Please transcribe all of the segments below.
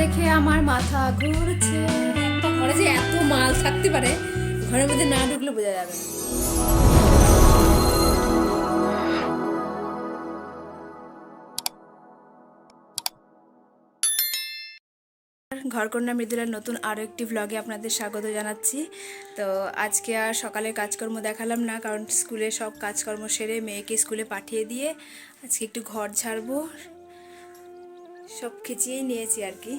দেখে আমার মাথা ঘুরছে। ঘরে যে এত মাল থাকতে পারে, ঘরের মধ্যে না ঢুকলে বোঝা যাবে ঘরকন্যা মৃদুলার নতুন আরও একটি ভ্লগে আপনাদের স্বাগত জানাচ্ছি। তো আজকে আর সকালের কাজকর্ম দেখালাম না, কারণ স্কুলে সব কাজকর্ম সেরে মেয়েকে স্কুলে পাঠিয়ে দিয়ে আজকে একটু ঘর ঝাড়বো। সব খিচিয়েই নিয়েছি আর কি।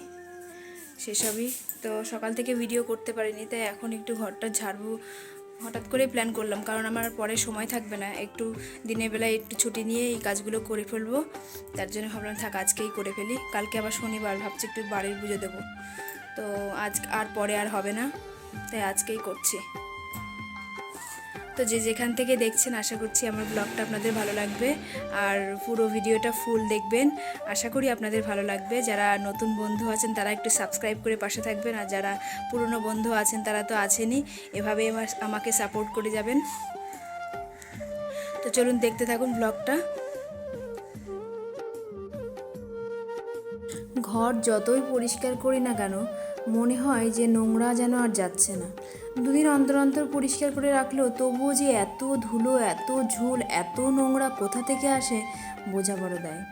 সেসবই তো সকাল থেকে ভিডিও করতে পারিনি, তাই এখন একটু ঘরটা ঝাড়বো। হঠাৎ করেই প্ল্যান করলাম, কারণ আমার পরে সময় থাকবে না। একটু দিনের বেলায় একটু ছুটি নিয়ে এই কাজগুলো করে ফেলব। তার জন্য ভাবলাম, থাক, আজকেই করে ফেলি। কালকে আবার শনিবার, ভাবছি একটু বাড়ির পুজো দেবো। তো আজ আর পরে আর হবে না, তাই আজকেই করছি। তো যে যেখান থেকে দেখছেন, আশা করছি আমার ব্লগটা আপনাদের ভালো লাগবে। আর পুরো ভিডিওটা ফুল দেখবেন। আশা করি আপনাদের ভালো লাগবে। যারা নতুন বন্ধু আছেন, তারা একটু সাবস্ক্রাইব করে পাশে থাকবেন। আর যারা পুরনো বন্ধু আছেন, তারা তো আছেনই। এভাবে আমাকে সাপোর্ট করে যাবেন। তো চলুন দেখতে থাকুন ব্লগটা ঘর যতই পরিষ্কার করি না কেন, মনে হয় যে নোংরা যেন আর যাচ্ছে না। দুদিন অন্তর অন্তর পরিষ্কার করে রাখলেও তবুও যে এত ধুলো, এত ঝুল, এত নোংরা কোথা থেকে আসে বোঝা বড় দেয়।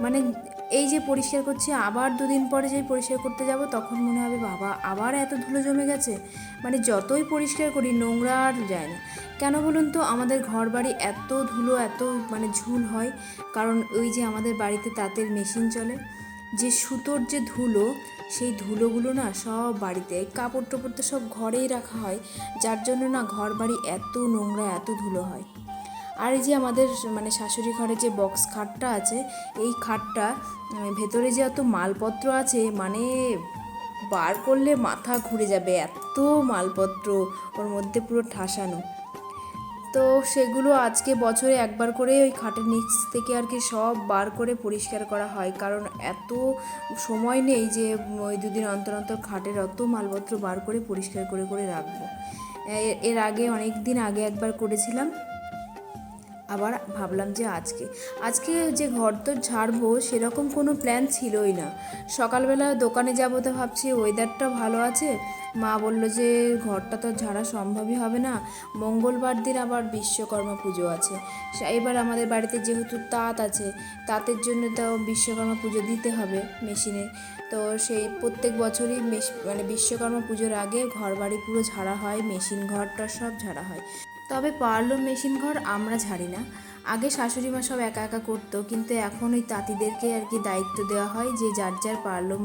মানে এই যে পরিষ্কার করছি, আবার দুদিন পরে যেই পরিষ্কার করতে যাব, তখন মনে হবে বাবা, আবার এত ধুলো জমে গেছে। মানে যতই পরিষ্কার করি, নোংরা আর যায় না। কেন বলুন তো, আমাদের ঘর বাড়ি এত ধুলো, এত মানে ঝুল হয়, কারণ ওই যে আমাদের বাড়িতে তাঁতের মেশিন চলে। যে সুতোর যে ধুলো, সেই ধুলোগুলো না সব বাড়িতে, কাপড় টাপড় তো সব ঘরেই রাখা হয়, যার জন্য না ঘর বাড়ি এত নোংরা, এত ধুলো হয়। আর এই যে আমাদের মানে শাশুড়ি ঘরে যে বক্স খাটটা আছে, এই খাটটা ভেতরে যে এত মালপত্র আছে মানে বার করলে মাথা ঘুরে যাবে, এত মালপত্র, ওর মধ্যে পুরো ঠাসানো। তো সেগুলো আজকে বছরে একবার করে ওই খাটের নিচ থেকে আর কি সব বার করে পরিষ্কার করা হয়। কারণ এত সময় নেই যে ওই দুদিন অন্তর অন্তর খাটের অত মালপত্র বার করে পরিষ্কার করে করে রাখব। এর আগে অনেক দিন আগে একবার করেছিলাম। আবার ভাবলাম যে আজকে। আজকে যে ঘর তো ঝাড়বো, সেরকম কোনো প্ল্যান ছিলই না। সকালবেলা দোকানে যাব তো ভাবছি ওয়েদারটা ভালো আছে। মা বলল যে, ঘরটা তো ঝাড়া সম্ভবই হবে না। মঙ্গলবার দিন আবার বিশ্বকর্মা পুজো আছে। এবার আমাদের বাড়িতে যেহেতু তাঁত আছে, তাঁতের জন্য তো বিশ্বকর্মা পুজো দিতে হবে মেশিনে। তো সেই প্রত্যেক বছরই মানে বিশ্বকর্মা পুজোর আগে ঘর বাড়ি পুরো ঝাড়া হয়, মেশিন ঘরটা সব ঝাড়া হয়। তবে পার্লো মেশিন ঘর আমরা ঝাড়ি না। আগে শাশুড়ি মা সব একা একা করতো, কিন্তু এখন ওই তাঁতিদেরকে আর কি দায়িত্ব দেওয়া হয় যে যার যার পার্লো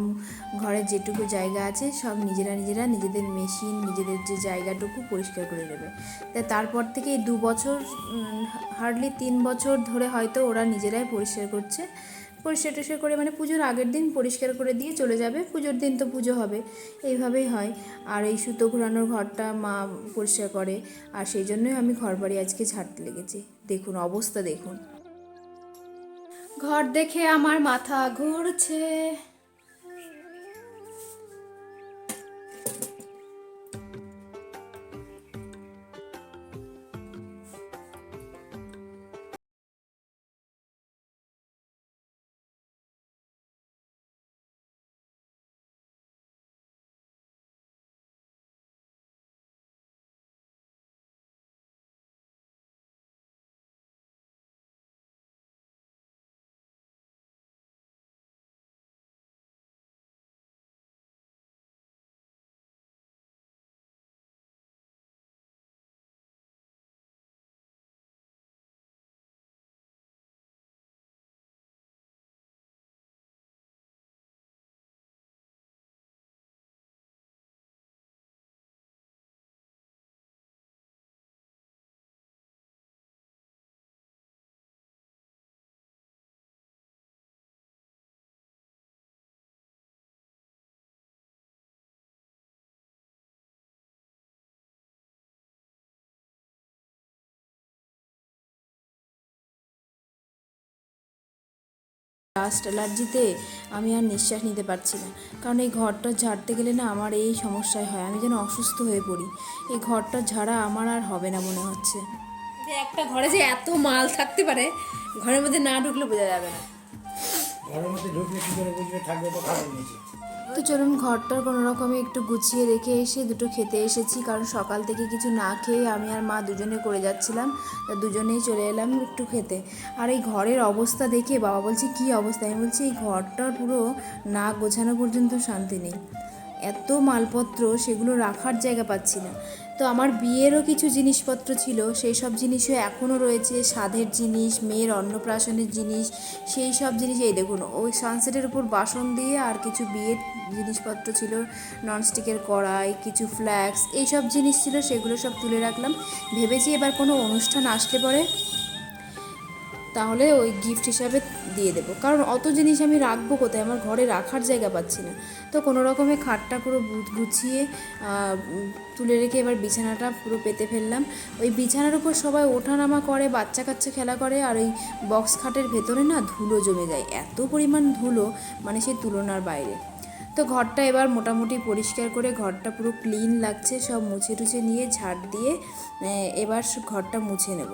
ঘরের যেটুকু জায়গা আছে সব নিজেরা নিজেরা নিজেদের মেশিন, নিজেদের যে জায়গাটুকু পরিষ্কার করে দেবে তা তারপর থেকে দু বছর হার্ডলি তিন বছর ধরে হয়তো ওরা নিজেরাই পরিষ্কার করছে। পরিষ্কার টরিষ্কার করে মানে পুজোর আগের দিন পরিষ্কার করে দিয়ে চলে যাবে। পুজোর দিন তো পুজো হবে। এইভাবেই হয়। আর এই সুতো ঘোরানোর ঘরটা মা পরিষ্কার করে। আর সেই জন্যই আমি ঘর বাড়ি আজকে ছাড়তে লেগেছি। দেখুন, অবস্থা দেখুন। ঘর দেখে আমার মাথা ঘুরছে। ডাস্ট অ্যালার্জিতে আমি আর নিঃশ্বাস নিতে পারছি না। কারণ এই ঘরটা ঝাড়তে গেলে না আমার এই সমস্যায় হয়। আমি যেন অসুস্থ হয়ে পড়ি। এই ঘরটা ঝাড়া আমার আর হবে না মনে হচ্ছে। যে একটা ঘরে যে এত মাল থাকতে পারে, ঘরের মধ্যে না ঢুকলে বোঝা যাবে না। তো তো চলুন, ঘরটার কোনো রকমে একটু গুছিয়ে রেখে এসে দুটো খেতে এসেছি, কারণ সকাল থেকে কিছু না খেয়ে আমি আর মা দুজনে করে যাচ্ছিলাম, তা দুজনেই চলে এলাম একটু খেতে। আর এই ঘরের অবস্থা দেখে বাবা বলছে, কি অবস্থা? আমি বলছি, এই ঘরটার পুরো না গোছানো পর্যন্ত শান্তি নেই। এত মালপত্র সেগুলো রাখার জায়গা পাচ্ছি না। তো আমার বিয়েরও কিছু জিনিসপত্র ছিল, সেই সব জিনিসও এখনও রয়েছে, স্বাদের জিনিস, মেয়ের অন্নপ্রাশনের জিনিস, সেই সব জিনিস, এই দেখুন, ওই সানসেটের উপর বাসন দিয়ে আর কিছু বিয়ের জিনিসপত্র ছিল ননস্টিকের কড়াই, কিছু ফ্ল্যাক্স এইসব জিনিস ছিল, সেগুলো সব তুলে রাখলাম। ভেবেছি এবার কোনো অনুষ্ঠান আসলে পরে তাহলে ওই গিফট হিসাবে দিয়ে দেবো। কারণ অত জিনিস আমি রাখব কোথায়? আমার ঘরে রাখার জায়গা পাচ্ছি না। তো কোনো রকমে খাটটা পুরো গুছিয়ে তুলে রেখে এবার বিছানাটা পুরো পেতে ফেললাম। ওই বিছানার উপর সবাই ওঠানামা করে বাচ্চা কাচ্চা খেলা করে, আর ওই বক্স খাটের ভেতরে না ধুলো জমে যায়। এত পরিমাণ ধুলো মানে সেই তুলনার বাইরে। তো ঘরটা এবার মোটামুটি পরিষ্কার করে ঘরটা পুরো ক্লিন লাগছে, সব মুছে টুছে নিয়ে ঝাড় দিয়ে এবার ঘরটা মুছে নেব।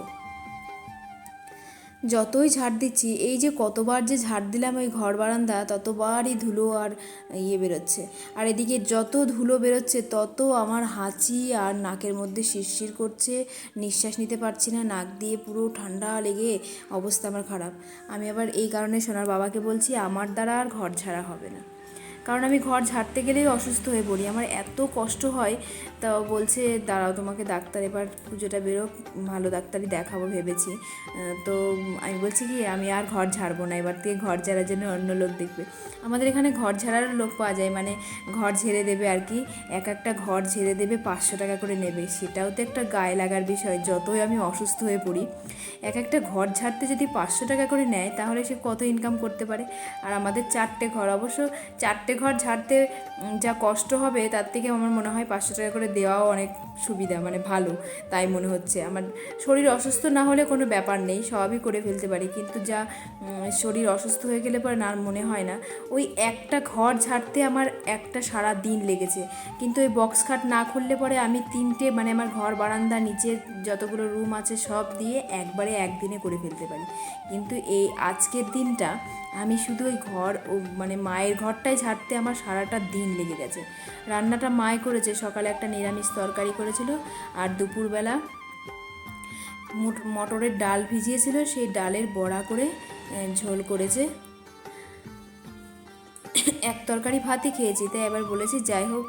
যতই ঝাড় দিচ্ছি, এই যে কতবার যে ঝাড় দিলাম ওই ঘর বারান্দা, ততবারই ধুলো আর ইয়ে বেরোচ্ছে। আর এদিকে যত ধুলো বেরোচ্ছে, তত আমার হাঁচি আর নাকের মধ্যে শিরশির করছে। নিঃশ্বাস নিতে পারছি না, নাক দিয়ে পুরো ঠান্ডা লেগে অবস্থা আমার খারাপ। আমি আবার এই কারণে সোনার বাবাকে বলছি, আমার দ্বারা আর ঘর ঝাড়া হবে না। কারণ আমি ঘর ঝাড়তে গেলেই অসুস্থ হয়ে পড়ি। আমার এত কষ্ট হয়, তা বলছে, দাঁড়াও, তোমাকে ডাক্তার এবার পুজোটা বেরো ভালো ডাক্তারই দেখাবো ভেবেছি। তো আমি বলছি কি, আমি আর ঘর ঝাড়বো না, এবার থেকে ঘর ঝাড়ার জন্য অন্য লোক দেখবে। আমাদের এখানে ঘর ঝাড়ার লোক পাওয়া যায় মানে ঘর ঝেড়ে দেবে আর কি, এক একটা ঘর ঝেড়ে দেবে পাঁচশো টাকা করে নেবে। সেটাও তো একটা গায়ে লাগার বিষয়, যতই আমি অসুস্থ হয়ে পড়ি, এক একটা ঘর ঝাড়তে যদি পাঁচশো টাকা করে নেয়, তাহলে সে কত ইনকাম করতে পারে? আর আমাদের চারটে ঘর, অবশ্য চারটে ঘর ঝাড়তে যা কষ্ট হবে, তার থেকে আমার মনে হয় পাঁচশো টাকা করে দেওয়াও অনেক সুবিধা মানে ভালো, তাই মনে হচ্ছে। আমার শরীর অসুস্থ না হলে কোনো ব্যাপার নেই, সবই করে ফেলতে পারি। কিন্তু যা শরীর অসুস্থ হয়ে গেলে পরে না মনে হয় না। ওই একটা ঘর ঝাড়তে আমার একটা সারা দিন লেগেছে। কিন্তু ওই বক্স খাট না খুললে পরে আমি তিনটে মানে আমার ঘর বারান্দা নিচের যতগুলো রুম আছে, সব দিয়ে একবারে একদিনে করে ফেলতে পারি। কিন্তু এই আজকের দিনটা আমি শুধু ওই ঘর মানে মায়ের ঘরটাই ঝাড়তে আমার সারাটা দিন লেগে গেছে। রান্নাটা মায় করেছে, সকালে একটা নিরামিষ তরকারি করেছিল আর দুপুরবেলা মোট- মটরের ডাল ভিজিয়েছিল, সেই ডালের বড়া করে ঝোল করেছে। এক তরকারি ভাতই খেয়েছি, তাই এবার বলেছি যাই হোক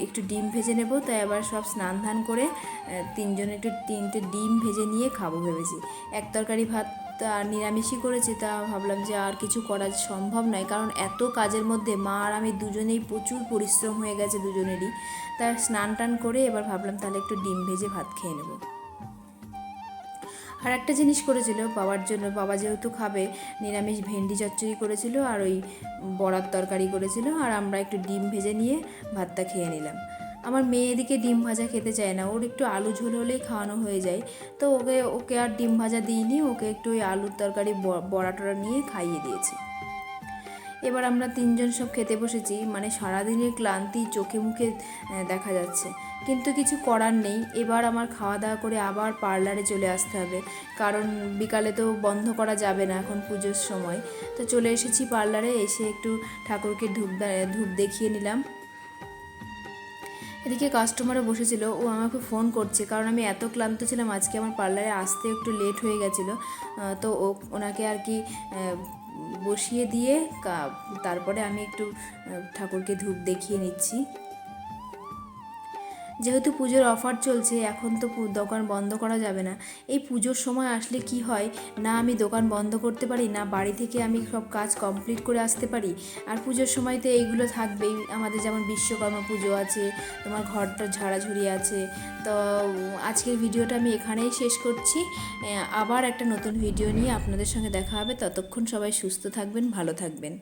একটু ডিম ভেজে নেব, তাই এবার সব স্নান ধান করে তিনজনে একটু তিনটে ডিম ভেজে নিয়ে খাব ভেবেছি। এক তরকারি ভাত তা নিরামিষই করেছি, তা ভাবলাম যে আর কিছু করা সম্ভব নয়। কারণ এত কাজের মধ্যে মা আর আমি দুজনেই প্রচুর পরিশ্রম হয়ে গেছে দুজনেরই। তাই স্নান টান করে এবার ভাবলাম তাহলে একটু ডিম ভেজে ভাত খেয়ে নেব। আর একটা জিনিস করেছিল বাবার জন্য, বাবা যেহেতু খাবে, নিরামিষ ভেন্ডি চচ্চড়ি করেছিল আর ওই বড়ার তরকারি করেছিল, আর আমরা একটু ডিম ভেজে নিয়ে ভাতটা খেয়ে নিলাম। আমার মেয়ে এদিকে ডিম ভাজা খেতে চায় না। ওর একটু আলু ঝোল হলেই খাওয়ানো হয়ে যায়। তো ওকে ওকে আর ডিম ভাজা দিইনি, ওকে একটু ওই আলুর তরকারি বড়া টড়া নিয়ে খাইয়ে দিয়েছি। এবার আমরা তিনজন সব খেতে বসেছি। মানে সারাদিনের ক্লান্তি চোখে মুখে দেখা যাচ্ছে। কিন্তু কিছু করার নেই। এবার আমার খাওয়া দাওয়া করে আবার পার্লারে চলে আসতে হবে। কারণ বিকালে তো বন্ধ করা যাবে না এখন পুজোর সময়। তো চলে এসেছি পার্লারে, এসে একটু ঠাকুরকে ধূপ ধূপ দেখিয়ে নিলাম। এদিকে কাস্টমারও বসেছিল, ও আমাকে ফোন করছে, কারণ আমি এত ক্লান্ত ছিলাম, আজকে আমার পার্লারে আসতে একটু লেট হয়ে গেছিল। তো ও, ওনাকে আর কি বসিয়ে দিয়ে তারপরে আমি একটু ঠাকুরকে ধূপ দেখিয়ে নিচ্ছি। যেহেতু পুজোর অফার চলছে, এখন তো দোকান বন্ধ করা যাবে না। এই পুজোর সময় আসলে কি হয়, না আমি দোকান বন্ধ করতে পারি, না বাড়ি থেকে আমি সব কাজ কমপ্লিট করে আসতে পারি। আর পুজোর সময় তো এইগুলো থাকবেই। আমাদের যেমন বিশ্বকর্মা পুজো আছে, তোমার ঘরটা ঝাড়াঝুড়ি আছে। তো আজকের ভিডিওটা আমি এখানেই শেষ করছি। আবার একটা নতুন ভিডিও নিয়ে আপনাদের সঙ্গে দেখা হবে। ততক্ষণ সবাই সুস্থ থাকবেন, ভালো থাকবেন।